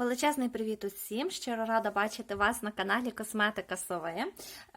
Величезний привіт усім! Щиро рада бачити вас на каналі Косметика Сови.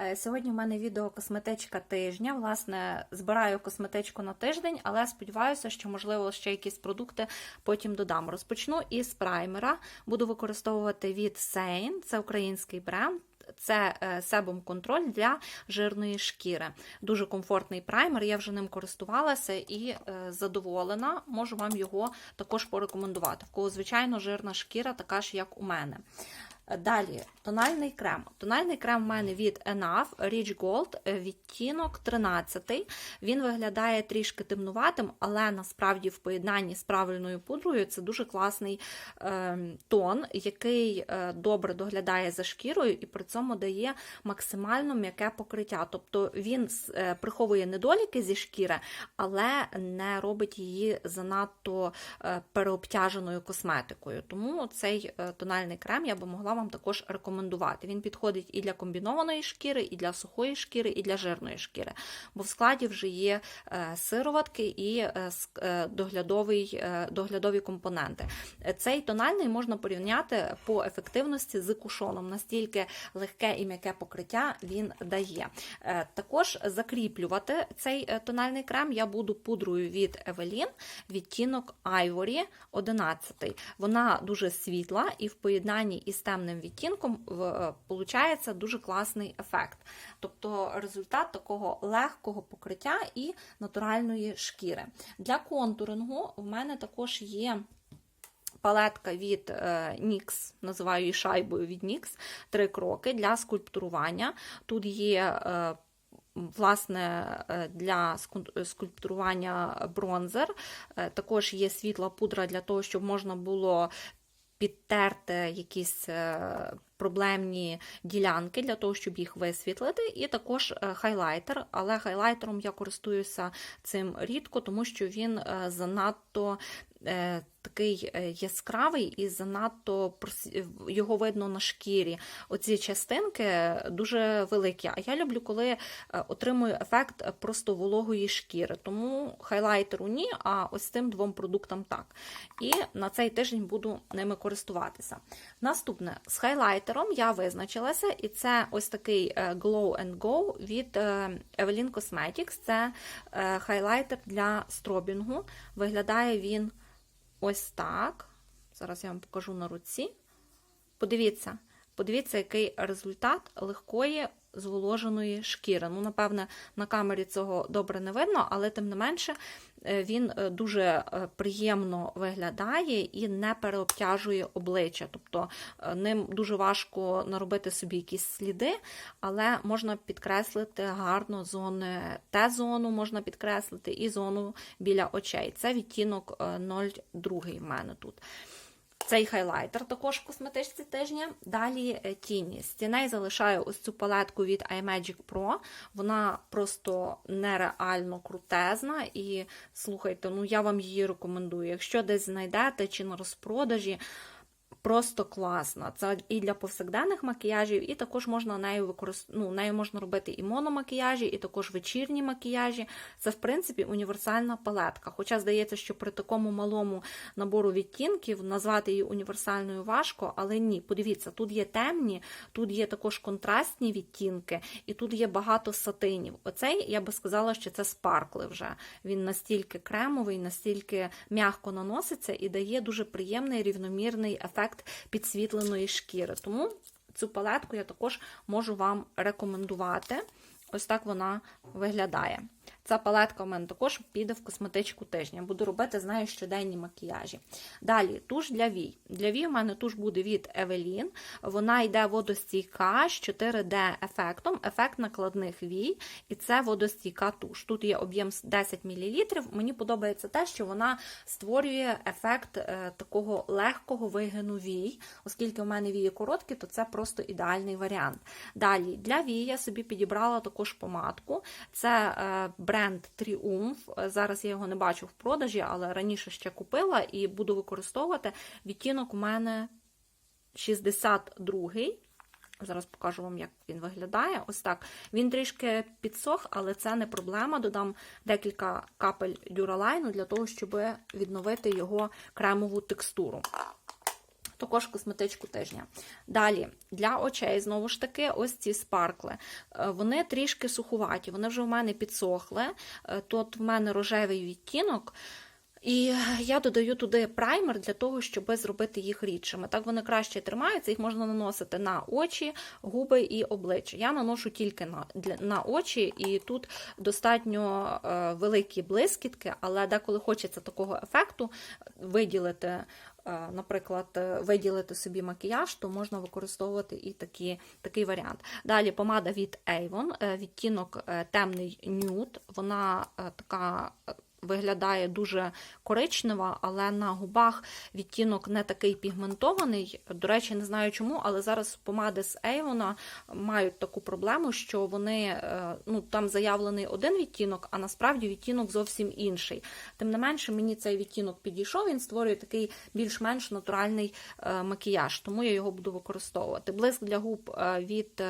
Е, Сьогодні в мене відео косметичка тижня. Власне, збираю косметичку на тиждень, але сподіваюся, що, можливо, ще якісь продукти потім додам. Розпочну із праймера. Буду використовувати від Sein, це український бренд. Це е, себум контроль для жирної шкіри. Дуже комфортний праймер. Я вже ним користувалася і е, задоволена. Можу вам його також порекомендувати. В кого, звичайно, жирна шкіра, така ж, як у мене. Далі, тональний крем. Тональний крем в мене від Enough Rich Gold, відтінок 13. Він виглядає трішки темнуватим, але насправді в поєднанні з правильною пудрою це дуже класний е, тон, який е, добре доглядає за шкірою і при цьому дає максимально м'яке покриття. Тобто він е, приховує недоліки зі шкіри, але не робить її занадто е, переобтяженою косметикою. Тому цей тональний крем я би могла вам також рекомендувати. Він підходить і для комбінованої шкіри, і для сухої шкіри, і для жирної шкіри. Бо в складі вже є е, сироватки і е, е, доглядовий, доглядові компоненти. Цей тональний можна порівняти по ефективності з кушоном, настільки легке і м'яке покриття він дає. Також закріплювати цей тональний крем я буду пудрою від Evelyn, відтінок Ivory 11. Вона дуже світла і в поєднанні із темним відтінком виходить дуже класний ефект. Тобто результат такого легкого покриття і натуральної шкіри. Для контурингу в мене також є. Палетка від е, NYX, називаю її шайбою від NYX, три кроки для скульптурування. Тут є е, Власне, е, для скульптурування бронзер, Е, також є світла пудра для того, щоб можна було підтерти якісь е, проблемні ділянки для того, щоб їх висвітлити, і також е, хайлайтер. Але хайлайтером я користуюся цим рідко, тому що він е, занадто такий е, яскравий і занадто його видно на шкірі. Оці частинки дуже великі. А я люблю, коли е, отримую ефект просто вологої шкіри. Тому хайлайтеру ні, а ось цим двом продуктам так. І на цей тиждень буду ними користуватися. Наступне з хайлайтером я визначилася, і це ось такий е, Glow and Go від Evelyn Cosmetics. Це хайлайтер для стробінгу. Виглядає він ось так. Зараз я вам покажу на руці. Подивіться, подивіться, який результат легкої зволоженої шкіри. Ну, напевне, на камері цього добре не видно, але тим не менше е, він е, дуже е, приємно виглядає і не переобтяжує обличчя. Тобто ним дуже важко наробити собі якісь сліди, але можна підкреслити гарно зони Т-зону, можна підкреслити і зону біля очей. Це відтінок е, 02 в мене тут. Цей хайлайтер також в косметичці тижня. Далі е, тіні. З тіней залишаю ось цю палетку від iMagic Pro. Вона просто нереально крутезна. І слухайте, ну я вам її рекомендую. Якщо десь знайдете чи на розпродажі, просто класна. Це і для повсякденних макіяжів, і також можна нею використ... ну, нею можна робити і мономакіяжі, і також вечірні макіяжі. Це, в принципі, універсальна палетка. Хоча здається, що при такому малому набору відтінків назвати її універсальною важко, але ні. Подивіться, тут є темні, тут є також контрастні відтінки, і тут є багато сатинів. Оцей я би сказала, що це спаркли вже. Він настільки кремовий, настільки м'яко наноситься і дає дуже приємний рівномірний ефект підсвітленої шкіри. Тому цю палетку я також можу вам рекомендувати. Ось так вона виглядає. Ця палетка у мене також піде в косметичку тижня. Буду робити з нею щоденні макіяжі. Далі туш для вій. Для вій у мене туш буде від Evelyn. Вона йде водостійка з 4D ефектом, ефект накладних вій, і це водостійка туш. Тут є об'єм 10 мл. Мені подобається те, що вона створює ефект е, такого легкого вигину вій. Оскільки у мене вії короткі, то це просто ідеальний варіант. Далі для вій я собі підібрала також помадку. Це е, бренд Triumph. Зараз я його не бачу в продажі, але раніше ще купила і буду використовувати. Відтінок у мене 62-й. Зараз покажу вам, як він виглядає. Ось так. Він трішки підсох, але це не проблема. Додам декілька капель дюралайну для того, щоб відновити його кремову текстуру. Також косметичку тижня. Далі, для очей, знову ж таки, ось ці спаркли. Е, Вони трішки сухуваті, вони вже в мене підсохли. Е, Тут в мене рожевий відтінок. І я додаю туди праймер для того, щоб зробити їх рідшими. Так вони краще тримаються, їх можна наносити на очі, губи і обличчя. Я наношу тільки на на очі, і тут достатньо е, великі блискітки, але деколи хочеться такого ефекту виділити. Е, Наприклад, е, виділити собі макіяж, то можна використовувати і такі, такий варіант. Далі помада від Avon, е, відтінок темний нюд. Вона така виглядає дуже коричнева, але на губах відтінок не такий пігментований. До речі, не знаю чому, але зараз помади з Avon мають таку проблему, що вони е, ну там заявлений один відтінок, а насправді відтінок зовсім інший. Тим не менше, мені цей відтінок підійшов. Він створює такий більш-менш натуральний е, макіяж, тому я його буду використовувати. Блиск для губ е, від.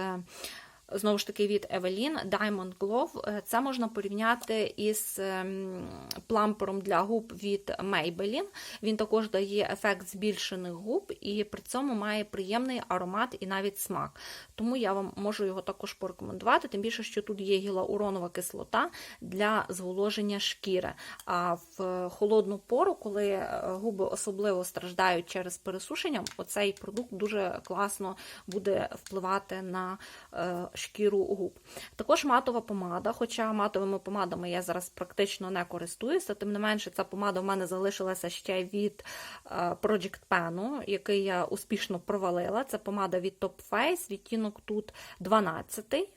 Е, Знову ж таки, від Evelyn Diamond Glow. Е, Це можна порівняти із ем, плампером для губ від Maybelline. Він також дає ефект збільшених губ і при цьому має приємний аромат і навіть смак. Тому я вам можу його також порекомендувати, тим більше, що тут є гілауронова кислота для зволоження шкіри. А в холодну пору, коли е, губи особливо страждають через пересушення, оцей продукт дуже класно буде впливати на е, шкіру губ. Також матова помада, хоча матовими помадами я зараз практично не користуюся, тим не менше, ця помада в мене залишилася ще від е, Project Pen, який я успішно провалила. Це помада від Top Face, відтінок тут 12.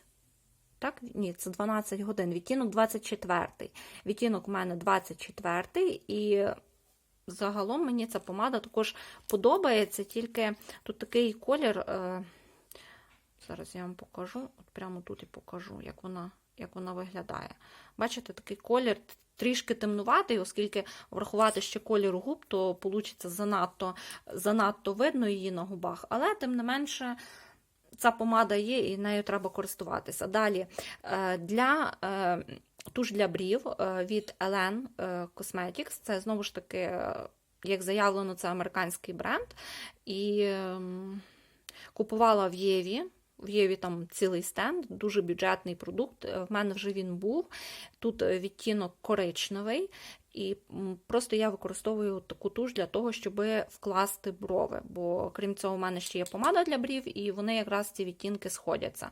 Так, ні, це 12 годин. Відтінок 24. Відтінок у мене 24 і загалом мені ця помада також подобається, тільки тут такий колір. е, Зараз я вам покажу, от прямо тут і покажу, як вона, як вона виглядає. Бачите, такий колір трішки темнуватий, оскільки врахувати ще колір губ, то вийде занадто, занадто видно її на губах, але тим не менше. Ця помада є, і нею треба користуватися. Далі е, для е, туш для брів е, від Elen Cosmetics. Це знову ж таки, як заявлено, це американський бренд. І ем, купувала в Єві. В Єві там цілий стенд, дуже бюджетний продукт. Е, В мене вже він був. Тут е, відтінок коричневий, і просто я використовую таку туш для того, щоб вкласти брови. Бо крім цього, у мене ще є помада для брів, і вони якраз ці відтінки сходяться.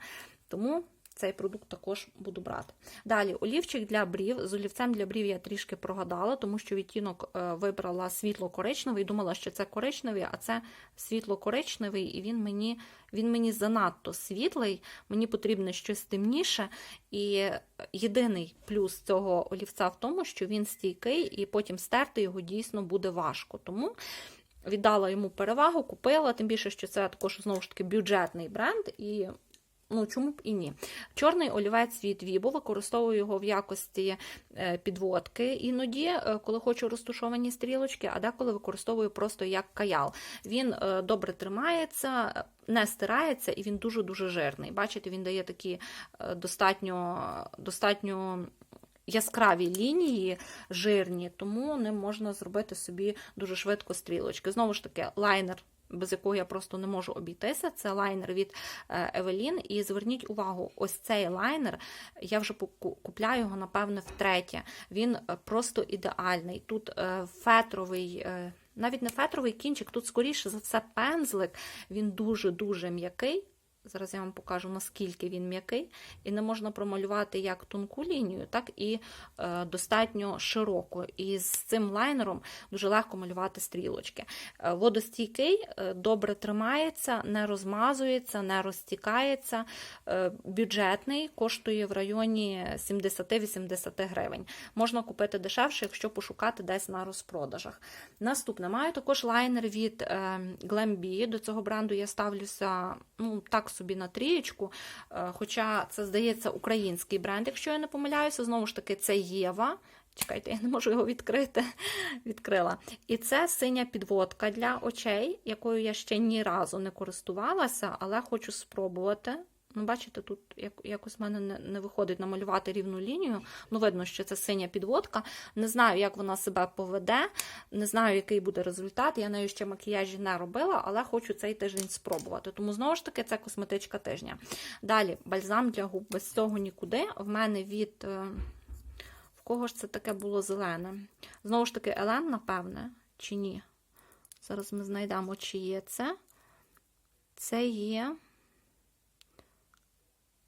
Тому цей продукт також буду брати. Далі, олівчик для брів. З олівцем для брів я трішки прогадала, тому що відтінок е, вибрала світло-коричневий, думала, що це коричневий, а це світло-коричневий, і він мені, він мені занадто світлий, мені потрібно щось темніше. І єдиний плюс цього олівця в тому, що він стійкий, і потім стерти його дійсно буде важко. Тому віддала йому перевагу, купила, тим більше, що це також знову ж таки бюджетний бренд. і Ну, чому б і ні. Чорний олівець від Вібо, використовую його в якості е, підводки іноді, е, коли хочу розташовані стрілочки, а деколи використовую просто як каял. Він е, добре тримається, не стирається і він дуже-дуже жирний. Бачите, він дає такі достатньо, достатньо яскраві лінії жирні, тому ним можна зробити собі дуже швидко стрілочки. Знову ж таки, лайнер без якого я просто не можу обійтися. Це лайнер від Евелін. І зверніть увагу, ось цей лайнер, я вже купляю його, напевне, втретє. Він просто ідеальний. Тут фетровий. Навіть не фетровий кінчик, тут, скоріше за все, пензлик, він дуже-дуже м'який. Зараз я вам покажу, наскільки він м'який, і не можна промалювати як тонку лінію, так і е, достатньо широку. І з цим лайнером дуже легко малювати стрілочки. Е, водостійкий, е, добре тримається, не розмазується, не розтікається. Е, бюджетний, коштує в районі 70-80 гривень. Можна купити дешевше, якщо пошукати десь на розпродажах. Наступне, маю також лайнер від е, Glambi. До цього бренду я ставлюся ну, так собі на трієчку, хоча це, здається, український бренд, якщо я не помиляюся, знову ж таки, це Єва. Чекайте, я не можу його відкрити. Відкрила. І це синя підводка для очей, якою я ще ні разу не користувалася, але хочу спробувати. Ну, бачите, тут як, якось в мене не, не виходить намалювати рівну лінію. Ну, видно, що це синя підводка. Не знаю, як вона себе поведе, не знаю, який буде результат. Я нею ще макіяжі не робила, але хочу цей тиждень спробувати. Тому, знову ж таки, це косметичка тижня. Далі, бальзам для губ. Без цього нікуди. В мене від. е, В кого ж це таке було зелене? Знову ж таки, Елен, напевне, чи ні? Зараз ми знайдемо, чи є це. Це є.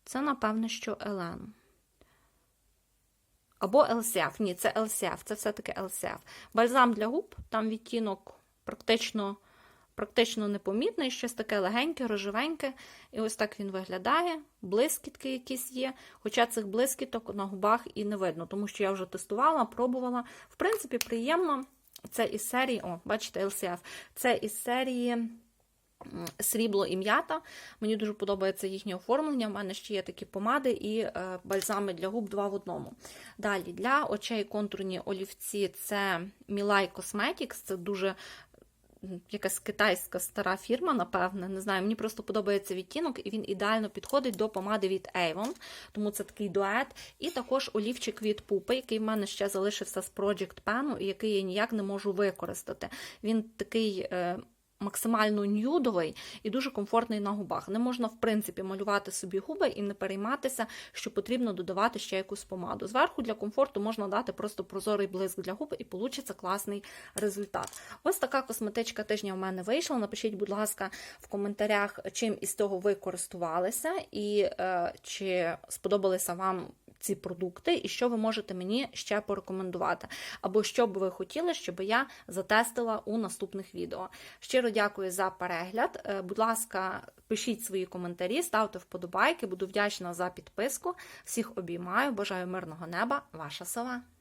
Це, напевне, що Елен. Або LCF. Ні, це LCF, це все-таки LCF. Бальзам для губ, там відтінок практично, практично непомітний, щось таке легеньке, рожевеньке. І ось так він виглядає. Блискітки якісь є. Хоча цих блискіток на губах і не видно, тому що я вже тестувала, пробувала. В принципі, приємно. Це із серії, о, бачите, LCF. Це із серії срібло і м'ята. Мені дуже подобається їхнє оформлення. У мене ще є такі помади і е, бальзами для губ два в одному. Далі для очей контурні олівці це Milai Cosmetics. Це дуже якась китайська стара фірма, напевне. Не знаю, мені просто подобається відтінок, і він ідеально підходить до помади від Avon, тому це такий дует. І також олівчик від пупи, який в мене ще залишився з Project Pen, і який я ніяк не можу використати. Він такий. Максимально нюдовий і дуже комфортний на губах. Не можна, в принципі, малювати собі губи і не перейматися, що потрібно додавати ще якусь помаду. Зверху для комфорту можна дати просто прозорий блиск для губ, і получиться класний результат. Ось така косметичка тижня в мене вийшла. Напишіть, будь ласка, в коментарях, чим із того ви користувалися, і е, чи сподобалися вам ці продукти, і що ви можете мені ще порекомендувати, або що б ви хотіли, щоб я затестила у наступних відео. Щиро дякую за перегляд. Е, Будь ласка, пишіть свої коментарі, ставте вподобайки, буду вдячна за підписку. Всіх обіймаю, бажаю мирного неба, ваша сова.